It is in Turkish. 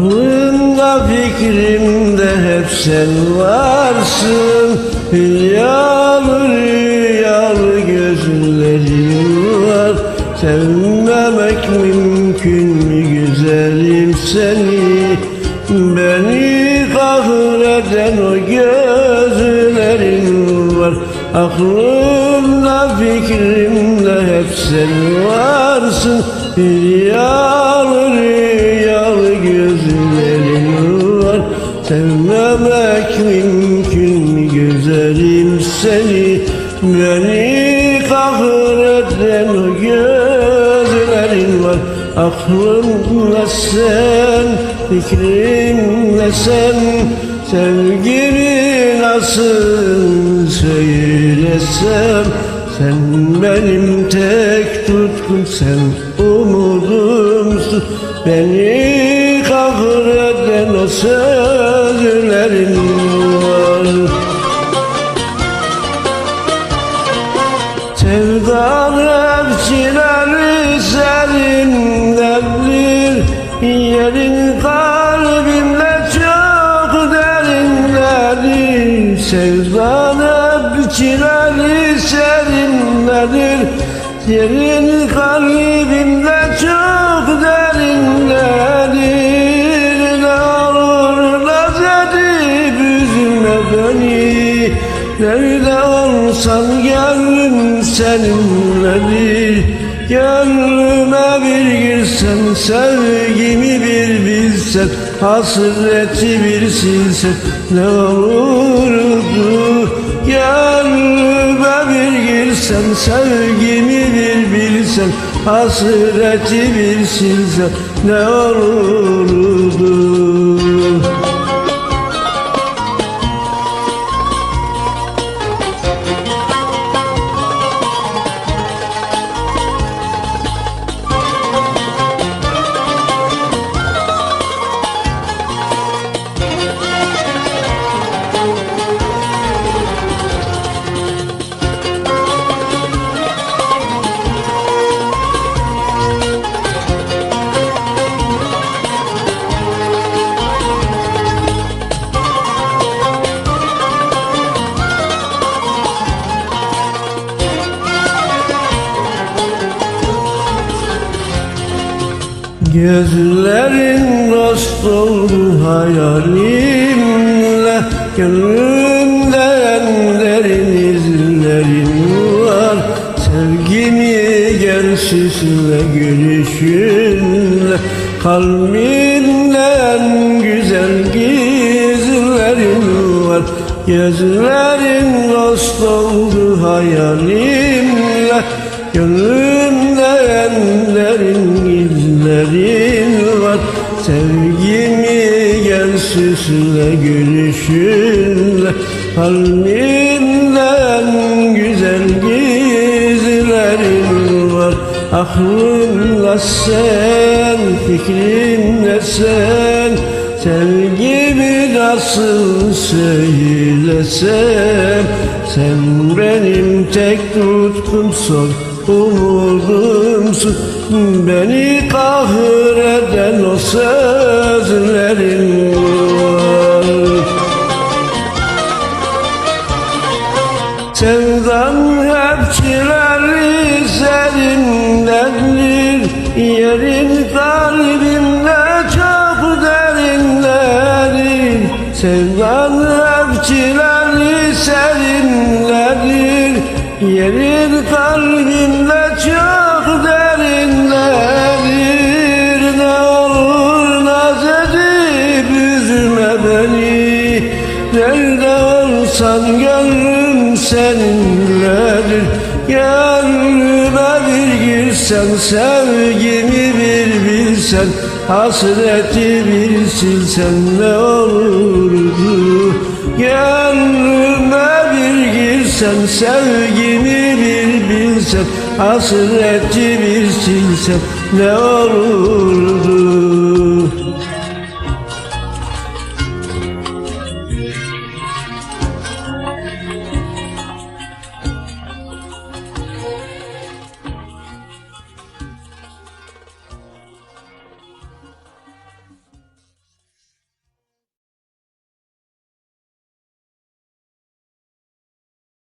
Aklımda fikrimde hep sen varsın. Hülyalı rüyalı gözlerin var Sevmemek mümkün mü güzelim seni? Beni kahreden o gözlerin var. Aklımda fikrimde hep sen varsın. Rüyalı mümkün mü güzelim seni? Beni kahreden o gözlerin var. Aklımla sen, fikrimle sen Sevgimi nasıl söylesem? Sen benim tek tutkum sen umudumsun. Beni Sevdanın çileri serindendir Yerin kalbimde çok derinlerdir Sevdanın çileri serindendir Yerin kalbimde çok derinlerdir gönlüm seninledir Gönlüme bir girsen sevgimi bir bilsen Hasreti bir silsen ne olurdu? Gönlüme bir girsen sevgimi bir bilsen Hasreti bir silsen ne olurdu Gözlerin dost oldu hayalimle Gönlümde en derin izlerin var. Sevgimi gel süsle gülüşünle Kalbimde en güzel gizlerin var. Gözlerin dost oldu hayalimle Gönlümde gülüşünle Kalbimden güzel gizlerin var. Aklımla sen, fikrimle sen Sevgimi nasıl söylesem Sen benim tek tutkum son umudumsun Beni kahreden o sözlerin Sevdan hep çileri serindendir Yerin kalbimde çok derinlerdir Sevdan hep çileri serindendir Yerin seninledir Gönlüme bir girsen sevgimi bir bilsen Hasreti bir silsen ne olurdu? Gönlüme bir girsen sevgimi bir bilsen Hasreti bir silsen ne olurdu